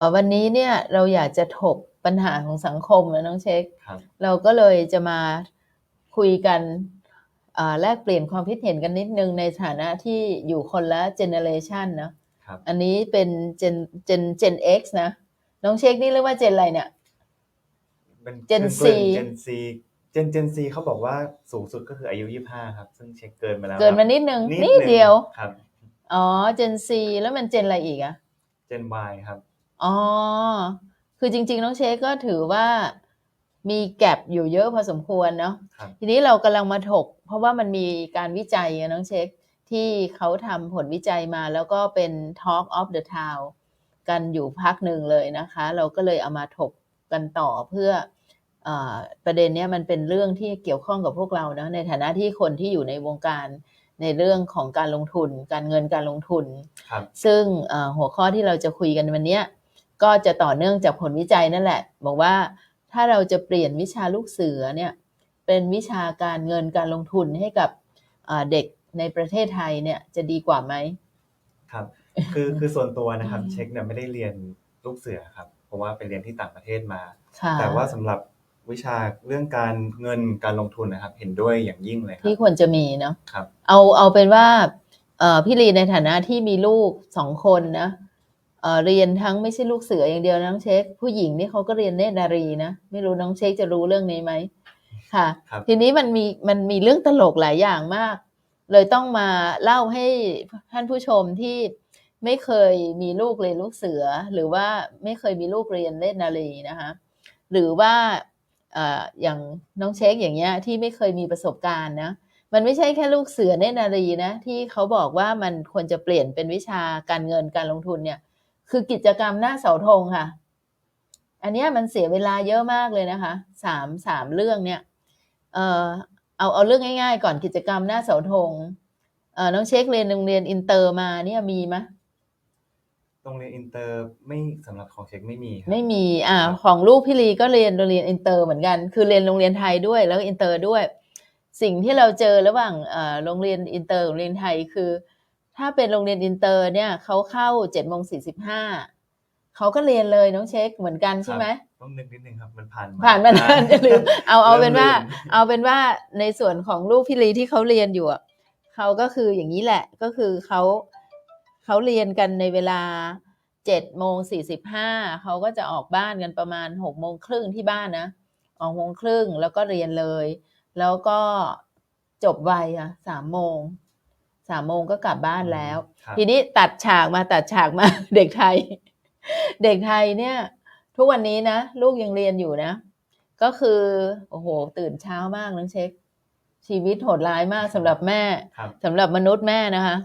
เอ่อวันนี้เนี่ยเราอยากจะถกปัญหาของสังคมนะน้องเช็คครับเราก็เลยจะมาคุยกันอ่าแลกเปลี่ยนความคิดเห็นกันนิดนึงในฐานะที่อยู่คนละเจเนเรชันเนอะครับอันนี้เป็นเจนเจนเจน X นะ น้องเช็คนี่เรียกว่าเจนอะไรเนี่ยเป็น Gen กลุ่ม Z เจนซีเจนเจนซีเขาบอกว่าสูงสุดก็คืออายุ25ครับ ซึ่งเช็คเกินมาแล้ว เกินมาครับนิดนึงนินิดเดียวครับอ๋อเจน C แล้วมันเจนอะไรอีกอะเจน Y ครับ อ๋อ คือจริง ๆ น้องเชคก็ถือว่ามีแกลบอยู่เยอะพอสมควรเนาะ ครับ ทีนี้เรากำลังมาถก เพราะว่ามันมีการวิจัยอะน้องเช็คที่เขาทำผลวิจัยมาแล้วก็เป็น Talk of the Town กันอยู่พักหนึ่งเลยนะคะ เราก็เลยเอามาถกกันต่อเพื่ออาประเด็นเนี้ยมันเป็นเรื่องที่เกี่ยวข้องกับพวกเราเนาะในฐานะที่คนที่อยู่ในวงการในเรื่องของการลงทุน การเงินการลงทุน ครับ ซึ่งเอ่อหัวข้อที่เราจะคุยกันวันเนี้ย ก็จะต่อเนื่องจากผลวิจัยนั่นแหละ บอกว่าถ้าเราจะเปลี่ยนวิชาลูกเสือเนี่ยเป็นวิชาการเงินการลงทุนให้กับอ่าเด็กในประเทศไทยเนี่ยจะดีกว่าไหมครับ คือคือส่วนตัวนะครับอืมเช็คเนี่ยไม่ได้เรียนลูกเสือครับเพราะว่าไปเรียนที่ต่างประเทศมาค่ะแต่ว่าสำหรับวิชาเรื่องการเงินการลงทุนนะครับ เห็นด้วยอย่างยิ่งเลยครัที่บควรจะมีเนาะครับเอาเอาเป็นว่าเอ่อพี่ลีในฐานะที่มีลูกสองคนนะ เอ่อเรียนทั้งไม่ใช่ลูกเสืออย่างเดียวนะน้องเช็ค ผู้หญิงนี่เขาก็เรียนเนตรนารีนะ ไม่รู้น้องเช็คจะรู้เรื่องนี้ไหมค่ะครับทีนี้มันมีมันมีเรื่องตลกหลายอย่างมาก เลยต้องมาเล่าให้ท่านผู้ชมที่ไม่เคยมีลูกเรียนลูกเสือ หรือว่าไม่เคยมีลูกเรียนเนตรนารีนะคะ หรือว่าเอ่ออย่างน้องเช็คอย่างเงี้ยที่ไม่เคยมีประสบการณ์นะมันไม่ใช่แค่ลูกเสือเนตรนารีนะที่เขาบอกว่ามันควรจะเปลี่ยนเป็นวิชาการเงินการลงทุนเนี่ย คือกิจกรรมหน้าเสาธงค่ะ อันเนี้ยมันเสียเวลาเยอะมากเลยนะคะสามสามเรื่องเนี่ย เอ่อเอาเอาเรื่องง่าย ๆ ก่อนกิจกรรมหน้าเสาธงเอ่อน้องเช็คเรียนโรงเรียนอินเตอร์มาเนี่ยมีไหมโรงเรียนอินเตอร์ไม่สำหรับของเช็คไม่มีครับไม่มี อ่าครับของลูกพี่ลีก็เรียนโรงเรียนอินเตอร์เหมือนกัน คือเรียนโรงเรียนไทยด้วยแล้วก็อินเตอร์ด้วย สิ่งที่เราเจอระหว่างเอ่อโรงเรียนอินเตอร์กับโรงเรียนไทยคือ ถ้าเป็นโรงเรียนอินเตอร์เนี่ยเขาเข้าเจ็ดโมงสี่สิบห้าเขาก็เรียนเลยน้องเช็คเหมือนกันใช่ไหมครับต้องนึกนิดนึงครับมันผ่านผ่านมานานจะลืมเอาเอาเป็นว่าริ่มลืมเอาเป็นว่าในส่วนของลูกพี่ลีที่เขาเรียนอยู่อะเขาก็คืออย่างนี้แหละก็คือเขาเขาเรียนกันในเวลาเจ็ดโมงสี่สิบห้าเขาก็จะออกบ้านกันประมาณหกโมงครึ่งที่บ้านนะออกโมงครึ่งแล้วก็เรียนเลย แล้วก็จบไวอะสามโมง สามโมงก็กลับบ้านแล้วครับทีนี้ตัดฉากมาตัดฉากมาเด็กไทย เด็กไทยเนี่ย ทุกวันนี้นะ ลูกยังเรียนอยู่นะ ก็คือ โอ้โห ตื่นเช้ามากน้องเช็ค ชีวิตโหดร้ายมากสำหรับแม่ครับสำหรับมนุษย์แม่นะคะ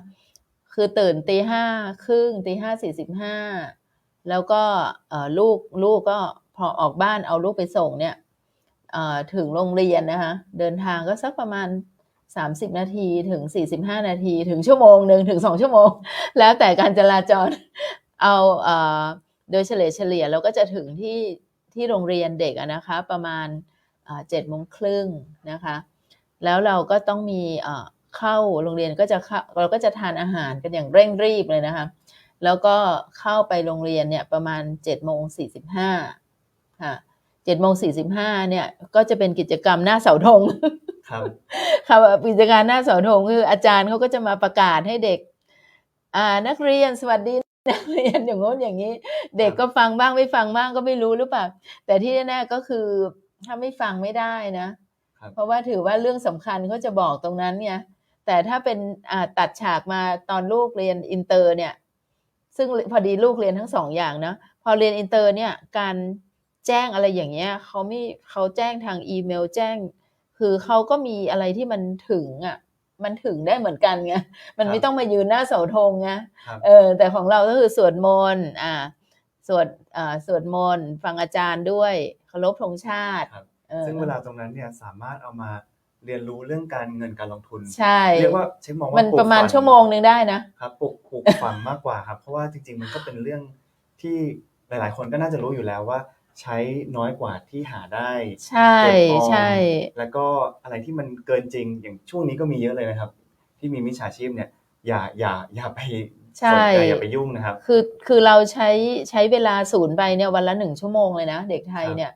คือตื่นตีห้าครึ่งตีห้าสี่สิบห้าแล้วก็เอ่อลูกลูกก็พอออกบ้านเอาลูกไปส่งเนี่ยเอ่อถึงโรงเรียนนะคะ เดินทางก็สักประมาณ สามสิบนาทีถึงสี่สิบห้านาทีถึงชั่วโมงหนึ่งถึงสองชั่วโมง แล้วแต่การจราจรเอาเอ่อโดยเฉลี่ยเฉลี่ยเราก็จะถึงที่ที่โรงเรียนเด็กนะคะประมาณเจ็ดโมงครึ่งนะคะแล้วเราก็ต้องมีเข้าโรงเรียนก็จะเขาเราก็จะทานอาหารกันอย่างเร่งรีบเลยนะคะแล้วก็เข้าไปโรงเรียนเนี่ยประมาณเจ็ดโมงสี่สิบห้าค่ะเจ็ดโมงสี่สิบห้าเนี่ยก็จะเป็นกิจกรรมหน้าเสาธง ครับค่ะกิจการหน้าเสาธงคืออาจารย์เขาก็จะมาประกาศให้เด็ก อ่านักเรียนสวัสดีนักเรียนอย่างโน้นอย่างนี้ เด็กก็ฟังบ้างไม่ฟังบ้างก็ไม่รู้หรือเปล่าแต่ที่แน่ๆก็คือถ้าไม่ฟังไม่ได้นะครับเพราะว่าถือว่าเรื่องสำคัญเขาจะบอกตรงนั้นไงแต่ถ้าเป็นอ่าตัดฉากมาตอนลูกเรียนอินเตอร์เนี่ย ซึ่งพอดีลูกเรียนทั้งสองอย่างนะพอเรียนอินเตอร์เนี่ยการแจ้งอะไรอย่างเงี้ยเขาไม่เขาแจ้งทางอีเมล แจ้ง คือเขาก็มีอะไรที่มันถึงอะมันถึงได้เหมือนกันไงมันไม่ครับต้องมายืนหน้าเสาธงไงครับเออแต่ของเราก็คือสวดมนต์อ่าสวดอ่าสวดมนต์ฟังอาจารย์ด้วยเคารพธงชาติครับออซึ่งเวลาตรงนั้นเนี่ยสามารถเอามาเรียนรู้เรื่องการเงินการลงทุนใช่เรียกว่าเช็คมองว่ามันปลูกประมาณฝังชั่วโมงหนึ่งได้นะครับปลูกปลูกฝังมากกว่าครับ เพราะว่าจริง ๆ มันก็เป็นเรื่องที่หลาย ๆ คนก็น่าจะรู้อยู่แล้วว่า ใช้น้อยกว่าที่หาได้ใช่เก็บออมใช่ แล้วก็อะไรที่มันเกินจริงอย่างช่วงนี้ก็มีเยอะเลยนะครับ ที่มีมิจฉาชีพเนี่ย อย่าอย่าอย่าไปใช่สนใจอย่าไปยุ่งนะครับ คือคือเราใช้ใช้เวลาศูนย์ไปเนี่ยวันละหนึ่งชั่วโมงเลยนะ เด็กไทยครับเนี่ย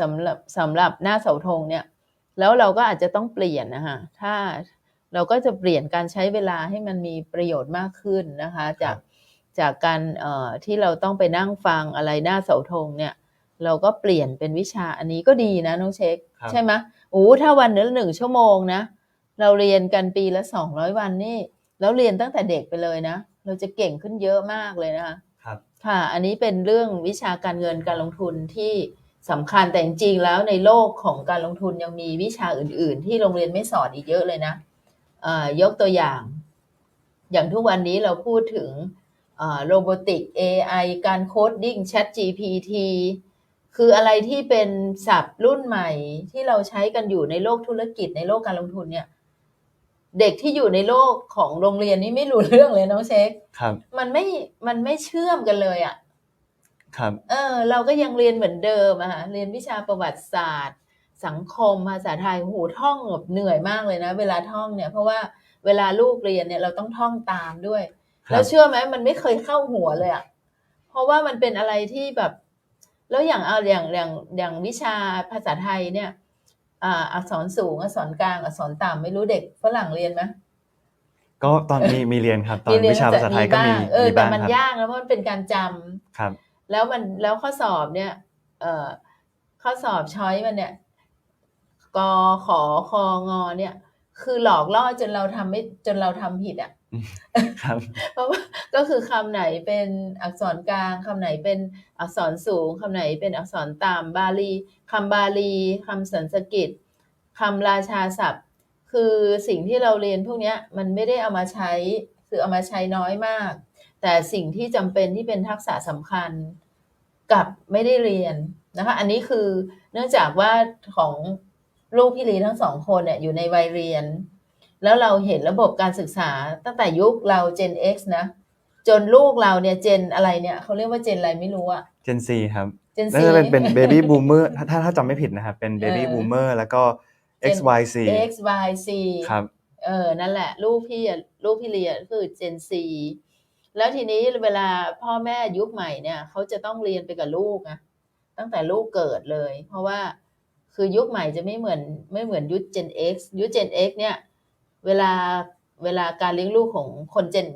สำหรับสำหรับหน้าเสาธงเนี่ย แล้วเราก็อาจจะต้องเปลี่ยนนะคะถ้าเราก็จะเปลี่ยนการใช้เวลาให้มันมีประโยชน์มากขึ้นนะคะ จากจากการเอ่อที่เราต้องไปนั่งฟังอะไรหน้าเสาธงเนี่ย เราก็เปลี่ยนเป็นวิชาอันนี้ก็ดีนะน้องเช็คครับใช่ไหมโอ้ถ้าวันนึงหนึ่งชั่วโมงนะ เราเรียนกันปีละสองร้อยวันนี่แล้วเรียนตั้งแต่เด็กไปเลยนะ เราจะเก่งขึ้นเยอะมากเลยนะคะครับค่ะ อันนี้เป็นเรื่องวิชาการเงินการลงทุนที่สำคัญแต่จริงๆแล้วในโลกของการลงทุนยังมีวิชาอื่น ๆ ที่โรงเรียนไม่สอนอีกเยอะเลยนะเอ่อยกตัวอย่าง อย่างทุกวันนี้เราพูดถึงโรบอติก AI การโคดดิ้ง Chat GPT คืออะไรที่เป็นศัพท์รุ่นใหม่ที่เราใช้กันอยู่ในโลกธุรกิจในโลกการลงทุนเนี่ย เด็กที่อยู่ในโลกของโรงเรียนนี่ไม่รู้เรื่องเลยน้องเช็คครับ มันไม่มันไม่เชื่อมกันเลยอะ่ะครับ เออ เราก็ยังเรียนเหมือนเดิมอะค่ะเรียนวิชาประวัติศาสตร์ สังคมภาษาไทยโอ้โหท่องแบบเหนื่อยมากเลยนะ เวลาท่องเนี่ย เพราะว่าเวลาลูกเรียนเนี่ยเราต้องท่องตามด้วยครับแล้วเชื่อไหมมันไม่เคยเข้าหัวเลยอะเพราะว่ามันเป็นอะไรที่แบบ แล้วอย่างเอาอย่างอย่างอย่างวิชาภาษาไทยเนี่ยอ่าอักษรสูงอักษรกลางอักษรต่ำไม่รู้เด็กฝรั่งเรียนไหมก็ตอนมีมีเรียนครับ ตอนเรียวิชาภาษาไทยก็มีบ้างเออมีแต่บ้างมันครับยากนะเพราะมันเป็นการจำครับ แล้วมันแล้วข้อสอบเนี่ย เอ่อข้อสอบช้อยมันเนี่ยกขอคองอเนี่ย คือหลอกล่อจนเราทำไม่จนเราทำผิดอะ ครับเพราะว่าก็คือคำไหนเป็นอักษรกลางคำไหนเป็นอักษรสูงคำไหนเป็นอักษรต่ำบาลีคำบาลีคำสันสกฤตคำราชาศัพท์ คือสิ่งที่เราเรียนพวกเนี้ยมันไม่ได้เอามาใช้คือเอามาใช้น้อยมาก แต่สิ่งที่จำเป็นที่เป็นทักษะสำคัญกับไม่ได้เรียนนะคะ อันนี้คือเนื่องจากว่าของลูกพี่ลีทั้งสองคนเนี่ยอยู่ในวัยเรียน แล้วเราเห็นระบบการศึกษาตั้งแต่ยุคเรา Gen X นะ จนลูกเราเนี่ยเจนอะไรเนี่ยเขาเรียกว่าเจนอะไรไม่รู้อะ Gen Z ครับ Gen น่า Z จะเป็นเป็น Baby Boomer ถ้าถ้าถ้าจำไม่ผิดนะครับ เป็น Baby เออ Boomer แล้วก็ Gen X Y Z X Y Z ครับเออนั่นแหละ ลูกพี่อะลูกพี่เรียนคือ Gen Z แล้วทีนี้เวลาพ่อแม่ยุคใหม่เนี่ยเขาจะต้องเรียนไปกับลูกนะตั้งแต่ลูกเกิดเลย เพราะว่าคือยุคใหม่จะไม่เหมือนไม่เหมือนยุค Gen X ยุค Gen X เนี่ย เวลาเวลาการเลี้ยงลูกของคนเจน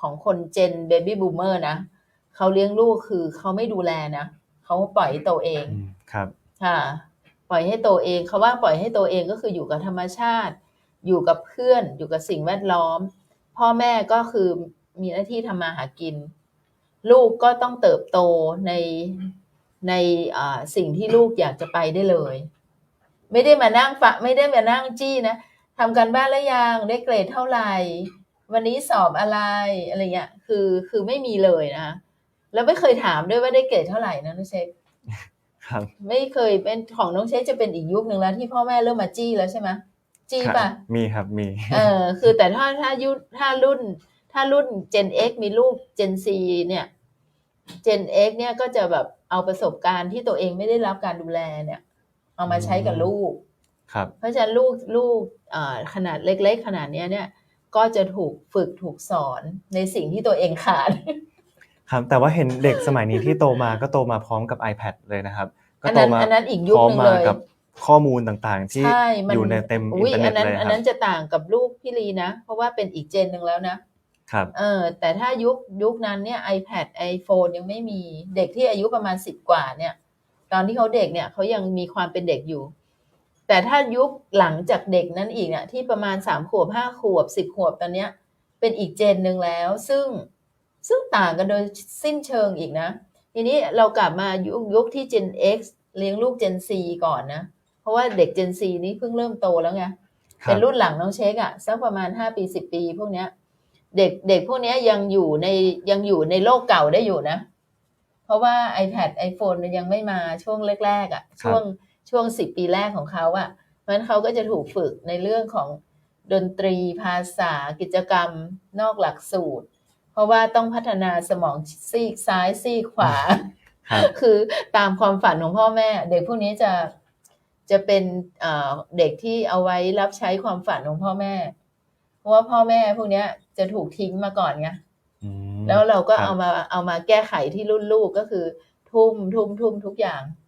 ของคนเจนเบบี้บูมเมอร์นะเขาเลี้ยงลูกคือเขาไม่ดูแลนะเขาปล่อยให้โตเองอืมครับ ค่ะ ปล่อยให้โตเองเขาว่าปล่อยให้โตเองก็คืออยู่กับธรรมชาติ อยู่กับเพื่อน อยู่กับสิ่งแวดล้อม พ่อแม่ก็คือมีหน้าที่ทำมาหากิน ลูกก็ต้องเติบโตในในอ่าสิ่งที่ลูกอยากจะไปได้เลย ไม่ได้มานั่งฟะไม่ได้มานั่งจี้นะ ทำการบ้านแล้วยังได้เกรดเท่าไหร่ วันนี้สอบอะไรอะไรเงี้ยคือคือไม่มีเลยนะคะแล้วไม่เคยถามด้วยว่าได้เกรดเท่าไหร่นะนุเชคครับ ไม่เคยเป็นของน้องเชคจะเป็นอีกยุคหนึ่งแล้วที่พ่อแม่เริ่มมาจี้แล้วใช่ไหมจี้ป่ะมีครับมี เออคือแต่ถ้าถ้ายุคถ้ารุ่น ถ้ารุ่น Gen X มีลูก Gen C เนี่ย Gen X เนี่ยก็จะแบบเอาประสบการณ์ที่ตัวเองไม่ได้รับการดูแลเนี่ย เอามาใช้กับลูกครับ เพราะฉะนั้นลูกลูกอ่าขนาดเล็ก ๆ ขนาดเนี้ยเนี่ยก็จะถูกฝึกถูกสอนในสิ่งที่ตัวเองขาดครับแต่ว่าเห็นเด็กสมัยนี้ที่โตมาก็โตมาพร้อมกับ iPad เลยนะครับ ก็อันโตนั้นมาอันนั้นอีกยุคพร้อมหนึ่งมาเลยกับข้อมูลต่างๆ ที่ใช่มันอยู่ในเต็มอินอุ้ยเทอร์เน็อัตนนั้นเลยคอันรับนั้นจะต่างกับลูกพี่ลีนะ เพราะว่าเป็นอีกเจนหนึ่งแล้วนะครับเออแต่ถ้ายุคยุคนั้นเนี่ย iPad iPhone ยังไม่มีเด็กที่อายุประมาณสิบกว่าเนี่ย ตอนที่เขาเด็กเนี่ยเขายังมีความเป็นเด็กอยู่ แต่ถ้ายุคหลังจากเด็กนั้นอีกเนี่ยที่ประมาณสามขวบห้าขวบสิบขวบตอนเนี้ย เป็นอีกเจนหนึ่งแล้ว ซึ่งซึ่งต่างกันโดยสิ้นเชิงอีกนะ ทีนี้เรากลับมายุคยุคที่ Gen X เลี้ยงลูก Gen C ก่อนนะ เพราะว่าเด็ก Gen C นี้เพิ่งเริ่มโตแล้วไงครัเป็บนรุ่นหลังน้องเช็คอะสักประมาณห้าปีสิบปีพวกเนี้ย เด็กเด็กพวกเนี้ยยังอยู่ในยังอยู่ในโลกเก่าได้อยู่นะ เพราะว่า iPad iPhone มันยังไม่มาช่วงแรกๆอะช่วง ช่วงสิบปีแรกของเขาอะเพราะฉะนั้นเขาก็จะถูกฝึกในเรื่องของดนตรีภาษากิจกรรมนอกหลักสูตร เพราะว่าต้องพัฒนาสมองซีกซ้ายซีกขวาครับคือตามความฝันของพ่อแม่ เด็กพวกนี้จะจะเป็นเอ่อเด็กที่เอาไว้รับใช้ความฝันของพ่อแม่ เพราะว่าพ่อแม่พวกเนี้ยจะถูกทิ้งมาก่อนไงอืมแล้วเราก็ครับเอามาเอามาแก้ไขที่รุ่นลูกก็คือ ทุ่มทุ่มทุ่มทุกอย่างเอ่อ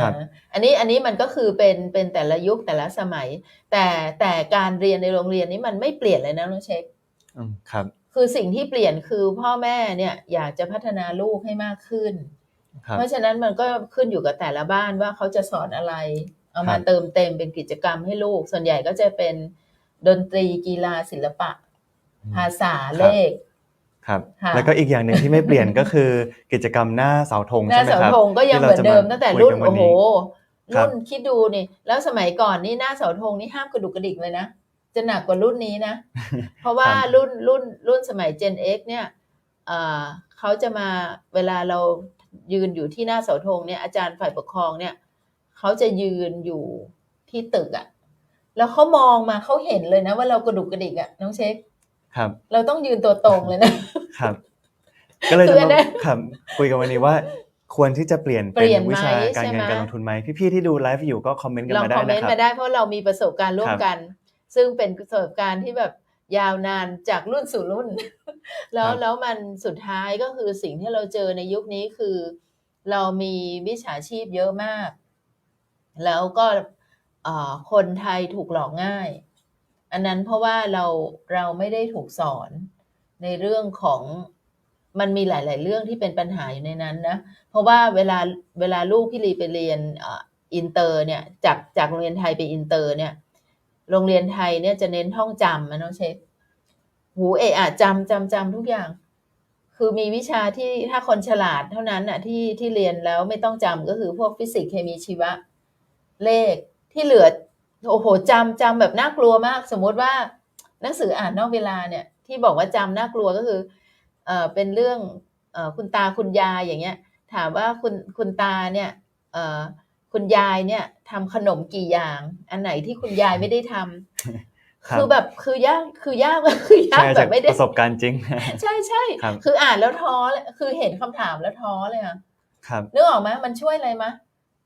ครับอันนี้อันนี้มันก็คือเป็นเป็นแต่ละยุคแต่ละสมัย แต่แต่การเรียนในโรงเรียนนี้มันไม่เปลี่ยนเลยนะน้องเช็คอืมครับ คือสิ่งที่เปลี่ยนคือพ่อแม่เนี่ยอยากจะพัฒนาลูกให้มากขึ้นครับเพราะฉะนั้นมันก็ขึ้นอยู่กับแต่ละบ้านว่าเขาจะสอนอะไร เอามาครับเติมเต็มเป็นกิจกรรมให้ลูก ส่วนใหญ่ก็จะเป็นดนตรีกีฬาศิลปะ ภาษาเลข ครับค่ะแล้วก็อีกอย่างหนึ่งที่ไม่เปลี่ยนก็คือกิจกรรมหน้าเสาธงหน้าใช่ไหมเสาครับธงก็ยังที่เหมือนเดิมตั้งแต่รุ่นคุยกัโอ้โหวัครับรุ่นคิดดูนี่แล้วสมัยก่อนนี่หน้าเสาธงนี่ห้ามกระดุกกระดิกเลยนะจะหนักกว่ารุ่นนี้นะ เพราะว่าครับรุ่นรุ่นรุ่นสมัย Gen X เนี่ยเอ่อเขาจะมาเวลาเรายืนอยู่ที่หน้าเสาธงเนี่ยอาจารย์ฝ่ายปกครองเนี่ยเขาจะยืนอยู่ที่ตึกอะแล้วเขามองมาเขาเห็นเลยนะว่าเรากระดุกกระดิกอะน้องเช็ค ครับ เราต้องยืนตัวตรงเลยนะครับ ก็เลยคืจะออันมาเนี้ยครับคุยกันวันนี้ว่า ควรที่จะเปลี่ยนเปลี่ยนวิชาไหมการใช่เงินไหมการลงทุนไหมพี่ๆที่ดูไลฟ์อยู่ก็คอมเมนต์กันลองมาได้คอมเมนะนต์ครับมาได้เพราะเรามีประสบการณ์ร่วคมรับกัน ซึ่งเป็นประสบการณ์ที่แบบยาวนานจากรุ่นสู่รุ่น แล้วครับแล้วมันสุดท้ายก็คือสิ่งที่เราเจอในยุคนี้คือ เรามีวิชาชีพเยอะมาก แล้วก็เอ่อคนไทยถูกหลอกง่าย อันนั้นเพราะว่าเราเราไม่ได้ถูกสอนในเรื่องของมันมีหลาย ๆ เรื่องที่เป็นปัญหาอยู่ในนั้นนะ เพราะว่าเวลาเวลาลูกพี่ลีไปเรียนอินเตอร์เนี่ยจากจากโรงเรียนไทยไปอินเตอร์เนี่ย โรงเรียนไทยเนี่ยจะเน้นท่องจำนะน้องเชฟหูเอะอะจำจำจำทุกอย่าง คือมีวิชาที่ถ้าคนฉลาดเท่านั้นน่ะที่ที่เรียนแล้วไม่ต้องจำก็คือพวกฟิสิกส์เคมีชีวะ เลขที่เหลือ โอ้โหจำจำแบบน่ากลัวมาก สมมติว่าหนังสืออ่านนอกเวลาเนี่ย ที่บอกว่าจำน่ากลัวก็คือเอ่อเป็นเรื่องเอ่อคุณตาคุณยายอย่างเงี้ย ถามว่าคุณคุณตาเนี่ยเอ่อคุณยายเนี่ยทำขนมกี่อย่าง อันไหนที่คุณยายไม่ได้ทำครับคือแบบคือยากคือยากคือยากใช่แบจากบไม่ได้ประสบการณ์จริง ใช่ใช่ครับคืออ่านแล้วท้อเลยคือเห็นคำถามแล้วท้อเลยค่ะครับนึกออกไหมมันช่วยอะไรมะ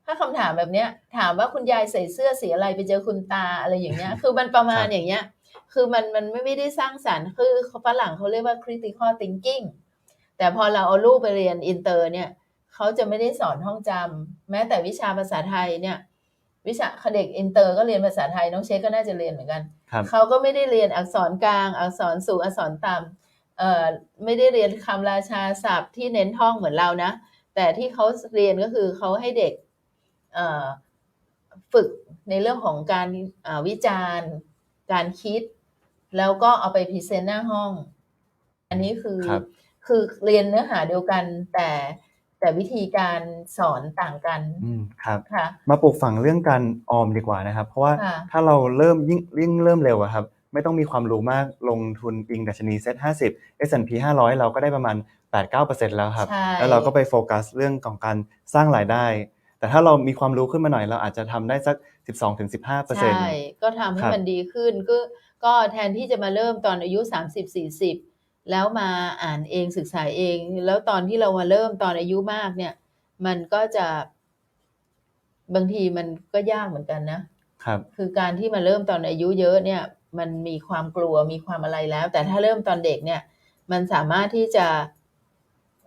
ถ้าคำถามแบบเนี้ย ถามว่าคุณยายใส่เสื้อสีอะไรไปเจอคุณตาอะไรอย่างเงี้ย คือมันประมาณครับอย่างเงี้ย คือมันมันไม่ไม่ได้สร้างสรรค์คือฝรั่งเขาเรียกว่า critical thinking แต่พอเราเอาลูกไปเรียนอินเตอร์เนี่ยเขาจะไม่ได้สอนห้องจำแม้แต่วิชาภาษาไทยเนี่ย วิชาเด็กอินเตอร์ก็เรียนภาษาไทยน้องเชคก็น่าจะเรียนเหมือนกันครับเขาก็ไม่ได้เรียนอักษรกลางอักษรสูงอักษรต่ำเอ่อไม่ได้เรียนคำราชาศัพท์ที่เน้นท่องเหมือนเรานะแต่ที่เขาเรียนก็คือเขาให้เด็กเอ่อ ฝึกในเรื่องของการอ่าวิจารณ์ การคิด แล้วก็เอาไปพรีเซนต์หน้าห้อง อันนี้คือครับคือเรียนเนื้อหาเดียวกันแต่แต่วิธีการสอนต่างกันอืมครับค่ะมาปลูกฝังเรื่องการออมดีกว่านะครับ เพราะว่าค่ะถ้าเราเริ่มยิ่งยิ่งเริ่มเร็วอะครับ ไม่ต้องมีความรู้มากลงทุนอิงดัชนีเซ็ต50 S&P 500เราก็ได้ประมาณ8-9%แล้วครับใช่แล้วเราก็ไปโฟกัสเรื่องของการสร้างรายได้ แต่ถ้าเรามีความรู้ขึ้นมาหน่อย เราอาจจะทำได้สัก 12-15%ใช่ก็ทำให้ครับมันดีขึ้นก็ก็แทนที่จะมาเริ่มตอนอายุ 30 40 แล้วมาอ่านเองศึกษาเอง แล้วตอนที่เรามาเริ่มตอนอายุมากเนี่ย มันก็จะบางทีมันก็ยากเหมือนกันนะครับ คือการที่มาเริ่มตอนอายุเยอะเนี่ย มันมีความกลัวมีความอะไรแล้ว แต่ถ้าเริ่มตอนเด็กเนี่ย มันสามารถที่จะ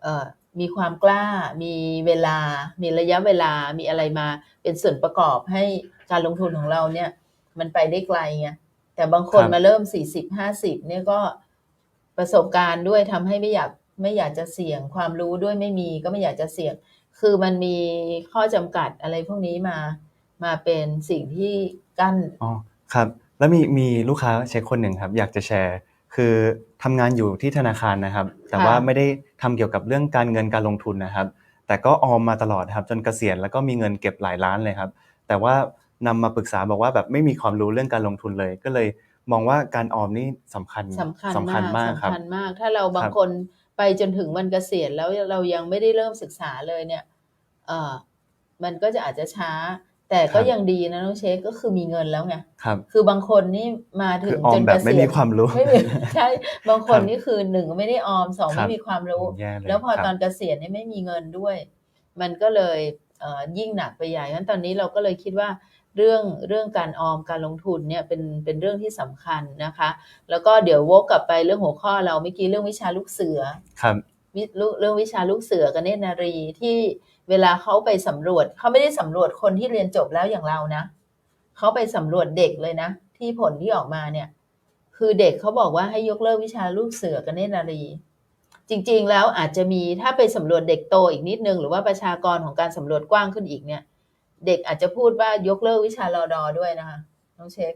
เอ่อ มีความกล้า มีเวลา มีระยะเวลา มีอะไรมา เป็นส่วนประกอบให้การลงทุนของเราเนี่ย มันไปได้ไกลไง แต่บางคนครับ มาเริ่มสี่สิบห้าสิบเนี่ยก็ประสบการณ์ด้วยทำให้ไม่อยากไม่อยากจะเสี่ยงความรู้ด้วยไม่มีก็ไม่อยากจะเสี่ยง คือมันมีข้อจำกัดอะไรพวกนี้มามาเป็นสิ่งที่กั้น อ๋อครับ แล้วมีมีลูกค้าเช็คคนหนึ่งครับ อยากจะแชร์ คือทำงานอยู่ที่ธนาคารนะครับ แต่ค่ะว่าไม่ได้ทำเกี่ยวกับเรื่องการเงินการลงทุนนะครับ แต่ก็ออมมาตลอดครับจนเกษียณแล้วก็มีเงินเก็บหลายล้านเลยครับ แต่ว่านำมาปรึกษาบอกว่าแบบไม่มีความรู้เรื่องการลงทุนเลย ก็เลยมองว่าการออมนี่สำคัญสำคัญสำคัญมากมากครับสำคัญมาก ถ้าเราบาคงรับคนไปจนถึงวันเกษียณแล้วเรายังไม่ได้เริ่มศึกษาเลยเนี่ยเออมันก็จะอาจจะช้า แต่ก็ยังดีนะน้องเชคก็คือมีเงินแล้วไงครับคือบางคนนี่มาถึคืงอออจมนแบเกบไม่ษียมีณความรู้ไม่มีใช่บางคนครับนี่คือหนึ่งไม่ได้ออมสองครับไม่มีความรู้แย่เลยแล้วพอครับตอนเกษียณนี่ไม่มีเงินด้วย มันก็เลยเอ่อยิ่งหนักไปใหญ่งั้นตอนนี้เราก็เลยคิดว่าเรื่องเรื่องการออมการลงทุนเนี่ยเป็นเป็นเรื่องที่สำคัญนะคะ แล้วก็เดี๋ยววกกลับไปเรื่องหัวข้อเราเมื่อกี้เรื่องวิชาลูกเสือครับวิเรื่องเรื่องวิชาลูกเสือกับเนตรนารีที่ เวลาเขาไปสำรวจเขาไม่ได้สำรวจคนที่เรียนจบแล้วอย่างเรานะเขาไปสำรวจเด็กเลยนะ ที่ผลที่ออกมาเนี่ย คือเด็กเขาบอกว่าให้ยกเลิกวิชาลูกเสือกับเนตรนารีจริงๆ แล้วอาจจะมีถ้าไปสำรวจเด็กโตอีกนิดนึง หรือว่าประชากรของการสำรวจกว้างขึ้นอีกเนี่ย เด็กอาจจะพูดว่ายกเลิกวิชารอดอด้วยนะคะน้องเช็ค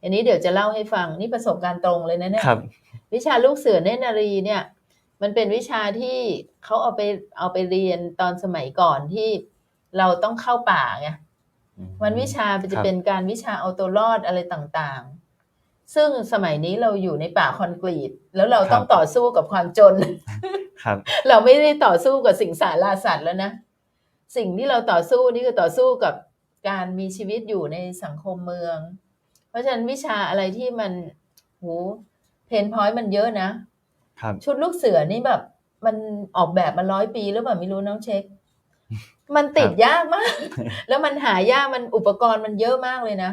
อันนี้เดี๋ยวจะเล่าให้ฟังนี่ประสบการณ์ตรงเลยนะเนี่ยครับวิชาลูกเสือเนตรนารีเนี่ย มันเป็นวิชาที่เขาเอาไปเอาไปเรียนตอนสมัยก่อนที่เราต้องเข้าป่าไงมันวิชาจะเป็นการวิชาเอาตัวรอดอะไรต่างๆ ซึ่งสมัยนี้เราอยู่ในป่าคอนกรีต แล้วเราต้องครับต่อสู้กับความจน ครับ เราไม่ได้ต่อสู้กับสิ่งสาราสัตว์แล้วนะ สิ่งที่เราต่อสู้นี่คือต่อสู้กับการมีชีวิตอยู่ในสังคมเมือง เพราะฉะนั้นวิชาอะไรที่มันโหเพนพอยต์มันเยอะนะครับ ชุดลูกเสือนี่แบบ มันออกแบบมาร้อยปีหรือเปล่าไม่รู้น้องเช็ค มันติดยากมาก แล้วมันหายากมันอุปกรณ์มันเยอะมากเลยนะ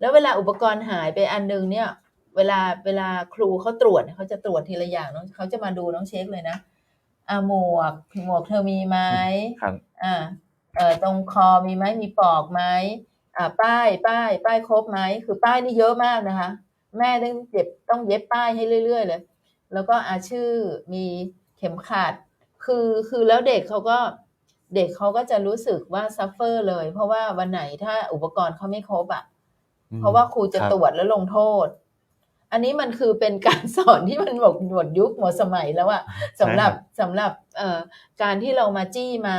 แล้วเวลาอุปกรณ์หายไปอันนึงเนี่ย เวลาเวลาครูเขาตรวจเขาจะตรวจทีละอย่างน้องเขาจะมาดูน้องเช็คเลยนะอ่าหมวกหมวกเธอมีไหมครับอ่าเอ่อตรงคอมีไหมมีปลอกไหมอ่าป้ายป้าย ป้ายครบไหมคือป้ายนี่เยอะมากนะคะ แม่ต้องเย็บต้องเย็บป้ายให้เรื่อยๆเลย แล้วก็อาชื่อมีเข็มขัด คือคือแล้วเด็กเขาก็เด็กเขาก็จะรู้สึกว่าซัฟเฟอร์เลย เพราะว่าวันไหนถ้าอุปกรณ์เขาไม่ครบอะอืมเพราะว่าครูจะครับตรวจแล้วลงโทษ อันนี้มันคือเป็นการสอนที่มันหมดหมดยุคหมดสมัยแล้วอะสำหรับสำหรับเอ่อการที่เรามาจี้มา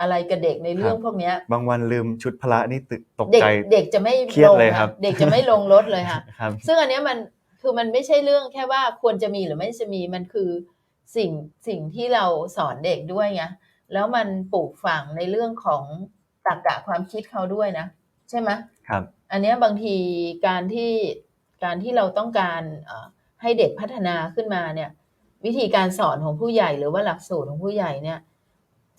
อะไรกับเด็กในเรื่องพวกเนี้ยบางวันลืมชุดพละนี่ตึกตกเด็กใจเด็กจะไม่เครียดลงเลยอะครับเด็กจะไม่ลงรถเลยค่ะครับซึ่งอันเนี้ยมัน คือมันไม่ใช่เรื่องแค่ว่าควรจะมีหรือไม่จะมีมันคือสิ่งสิ่งที่เราสอนเด็กด้วยไงแล้วมันปลูกฝังในเรื่องของตรรกะความคิดเขาด้วยนะ ใช่ไหมครับ อันเนี้ยบางทีการที่การที่เราต้องการเอ่อให้เด็กพัฒนาขึ้นมาเนี่ย วิธีการสอนของผู้ใหญ่หรือว่าหลักสูตรของผู้ใหญ่เนี่ย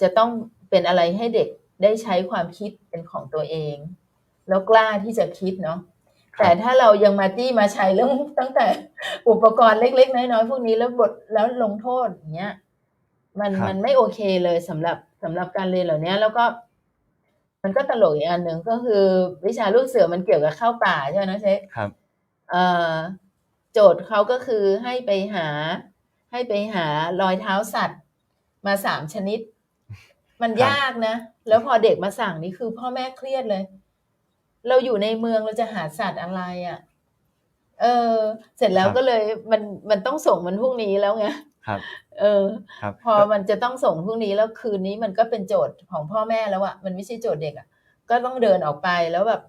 จะต้องเป็นอะไรให้เด็กได้ใช้ความคิดเป็นของตัวเอง แล้วกล้าที่จะคิดเนาะครับ แต่ถ้าเรายังมาจี้มาใช้เรื่องตั้งแต่อุปกรณ์เล็ก ๆ น้อยๆพวกนี้แล้วบทแล้วลงโทษอย่างเงี้ย มันครับมันไม่โอเคเลยสำหรับสำหรับการเรียนเหล่านี้แล้วก็ มันก็ตลกอีกอันหนึ่งก็คือ วิชาลูกเสือมันเกี่ยวกับเข้าป่าใช่ไหมน้องเช็คครับเอ่อโจทย์เขาก็คือให้ไปหา ให้ไปหารอยเท้าสัตว์ มาสามชนิด มันครับยากนะ แล้วพอเด็กมาสั่งนี่คือพ่อแม่เครียดเลย เราอยู่ในเมืองเราจะหาสัตว์อะไรอะ่ะ เออ เสร็จแล้วก็เลยมันมันต้องส่งมันพรุ่งนี้แล้วไงครับ เออครับพอมันจะต้องส่งพรุ่งนี้แล้วคืนนี้มันก็เป็นโจทย์ของพ่อแม่แล้วอะมันไม่ใช่โจทย์เด็กอะก็ต้องเดินออกไปแล้วแบบ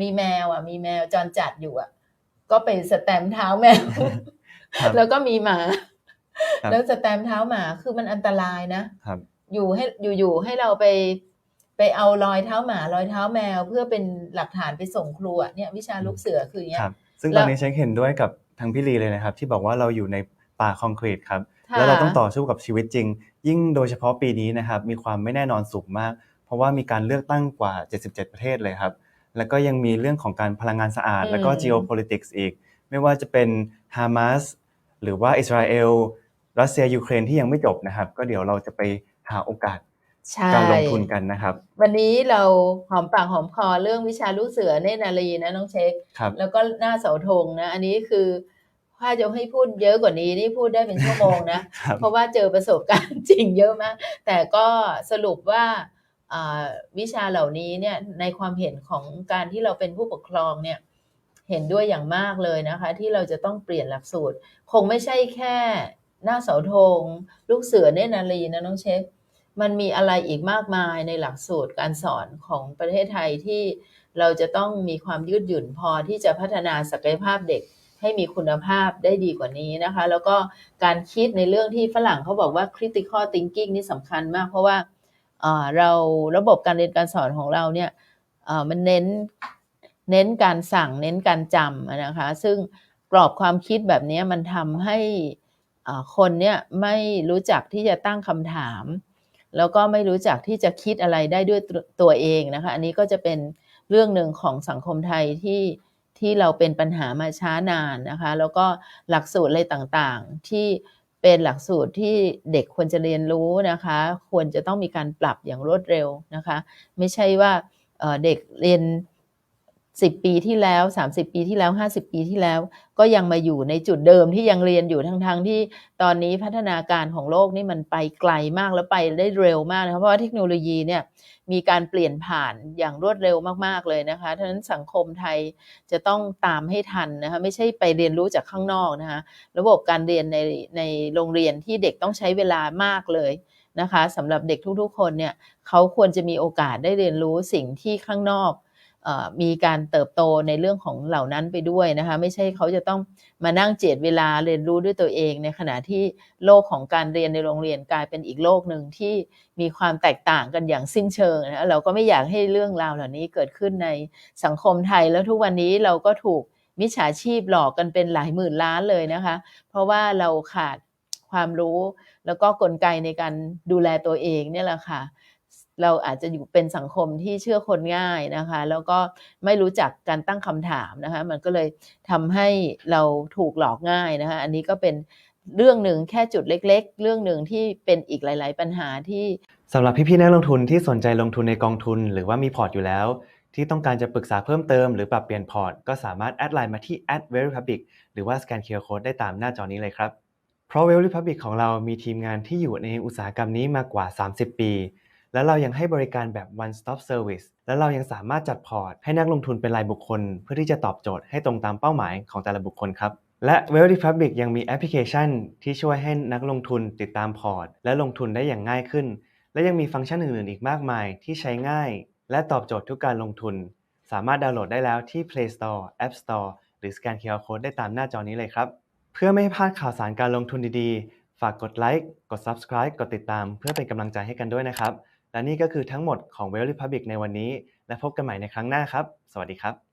มีแมวอะมีแมวจรจัดอยู่อะก็ไปสแตมป์เท้าแมวครับแล้วก็มีหมาครับแล้วสแตมป์เท้าหมาคือมันอันตรายนะครับ อยู่ให้อยู่ๆให้เราไป ไปเอารอยเท้าหมารอยเท้าแมว เพื่อเป็นหลักฐานไปส่งครูอะเนี่ยวิชาลูกเสือคืออย่างเงี้คยรับซึ่งแล้ตวอนนี้เช็คเห็นด้วยกับทางพี่ลีเลยนะครับ ที่บอกว่าเราอยู่ในป่าคอนกรีตครับค่ะแล้วเราต้องต่อสู้กับชีวิตจริง ยิ่งโดยเฉพาะปีนี้นะครับมีความไม่แน่นอนสูงมาก เพราะว่ามีการเลือกตั้งกว่า 77 ประเทศเลยครับ แล้วก็ยังมีเรื่องของการพลังงานสะอาด แล้วก็ geopolitics อีก ไม่ว่าจะเป็นฮามาสหรือว่าอิสราเอลรัสเซียยูเครนที่ยังไม่จบนะครับ ก็เดี๋ยวเราจะไปหาโอกาส ใช่การลงทุนกันนะครับ วันนี้เราหอมปากหอมคอเรื่องวิชาลูกเสือเนตรนารีนะน้องเช็คครับแล้วก็หน้าเสาธงนะ อันนี้คือถ้าจะให้พูดเยอะกว่านี้นี่พูดได้เป็นชั่วโมงนะครับเพราะว่าเจอประสบการณ์จริงเยอะมาก แต่ก็สรุปว่าอ่าวิชาเหล่านี้เนี่ยในความเห็นของการที่เราเป็นผู้ปกครองเนี่ยเห็นด้วยอย่างมากเลยนะคะ ที่เราจะต้องเปลี่ยนหลักสูตร คงไม่ใช่แค่หน้าเสาธงลูกเสือเนตรนารีนะน้องเชฟ มันมีอะไรอีกมากมายในหลักสูตรการสอนของประเทศไทยที่เราจะต้องมีความยืดหยุ่นพอที่จะพัฒนาศักยภาพเด็กให้มีคุณภาพได้ดีกว่านี้นะคะ แล้วก็การคิดในเรื่องที่ฝรั่งเขาบอกว่า critical thinking นี่สำคัญมาก เพราะว่าเราระบบการเรียนการสอนของเราเนี่ยมันเน้นเน้นการสั่งเน้นการจำนะคะ ซึ่งกรอบความคิดแบบนี้มันทำให้คนเนี่ยไม่รู้จักที่จะตั้งคำถาม แล้วก็ไม่รู้จักที่จะคิดอะไรได้ด้วยตัวเองนะคะ อันนี้ก็จะเป็นเรื่องหนึ่งของสังคมไทยที่ที่เราเป็นปัญหามาช้านานนะคะ แล้วก็หลักสูตรอะไรต่างๆ ที่เป็นหลักสูตรที่เด็กควรจะเรียนรู้นะคะ ควรจะต้องมีการปรับอย่างรวดเร็วนะคะ ไม่ใช่ว่าเด็กเรียน 10 ปีที่แล้ว 30 ปีที่แล้ว 50 ปีที่แล้ว ก็ยังมาอยู่ในจุดเดิมที่ยังเรียนอยู่ทั้งๆที่ตอนนี้พัฒนาการของโลกนี่มันไปไกลมากแล้วไปได้เร็วมากนะคะเพราะว่าเทคโนโลยีเนี่ยมีการเปลี่ยนผ่านอย่างรวดเร็วมากๆเลยนะคะฉะนั้นสังคมไทยจะต้องตามให้ทันนะคะไม่ใช่ไปเรียนรู้จากข้างนอกนะคะระบบการเรียนในในโรงเรียนที่เด็กต้องใช้เวลามากเลยนะคะสำหรับเด็กทุกๆ คนเนี่ยเขาควรจะมีโอกาสได้เรียนรู้สิ่งที่ข้างนอก มีการเติบโตในเรื่องของเหล่านั้นไปด้วยนะคะไม่ใช่เขาจะต้องมานั่งเจดเวลาเรียนรู้ด้วยตัวเอง ในขณะที่โลกของการเรียนในโรงเรียนกลายเป็นอีกโลกหนึ่งที่มีความแตกต่างกันอย่างสิ้นเชิงนะเราก็ไม่อยากให้เรื่องราวเหล่านี้เกิดขึ้นในสังคมไทยแล้วทุกวันนี้เราก็ถูกมิจฉาชีพหลอกกันเป็นหลายหมื่นล้านเลยนะคะ เพราะว่าเราขาดความรู้ แล้วก็กลไกในการดูแลตัวเองเนี่ยแหละค่ะ เราอาจจะอยู่เป็นสังคมที่เชื่อคนง่ายนะคะ แล้วก็ไม่รู้จักการตั้งคำถามนะคะ มันก็เลยทำให้เราถูกหลอกง่ายนะคะ อันนี้ก็เป็นเรื่องหนึ่งแค่จุดเล็ก ๆ เรื่องหนึ่งที่เป็นอีกหลาย ๆ ปัญหาที่สำหรับพี่ๆนักลงทุนที่สนใจลงทุนในกองทุน หรือว่ามีพอร์ตอยู่แล้ว ที่ต้องการจะปรึกษาเพิ่มเติมหรือปรับเปลี่ยนพอร์ต ก็สามารถแอดไลน์มาที่ @verypublic หรือว่าสแกน QR Code ได้ตามหน้าจอนี้เลยครับเพราะ Very p u b l i c ของเรามีทีมงานที่อยู่ในอุตสาหกรรมนี้มากกว่า 30 ปี และเรายังให้บริการแบบ one stop service และเรายังสามารถจัดพอร์ต ให้นักลงทุนเป็นรายบุคคล เพื่อที่จะตอบโจทย์ให้ตรงตามเป้าหมายของแต่ละบุคคลครับและ Very Republic ยังมีแอปพลิเคชัน ที่ช่วยให้นักลงทุนติดตามพอร์ต และลงทุนได้อย่างง่ายขึ้น และยังมีฟังก์ชันอื่นๆ อีกมากมาย ที่ใช้ง่าย และตอบโจทย์ทุกการลงทุน สามารถดาวน์โหลดได้แล้วที่ Play Store App Store หรือสแกน QR Code ได้ตามหน้าจอนี้เลยครับ เพื่อไม่ให้พลาดข่าวสารการลงทุนดีๆ ฝากกดไลค์กด Subscribe กดติดตาม เพื่อเป็นกำลังใจให้กันด้วยนะครับ และนี่ก็คือทั้งหมดของ w e l l Republic ในวันนี้ และพบกันใหม่ในครั้งหน้าครับ สวัสดีครับ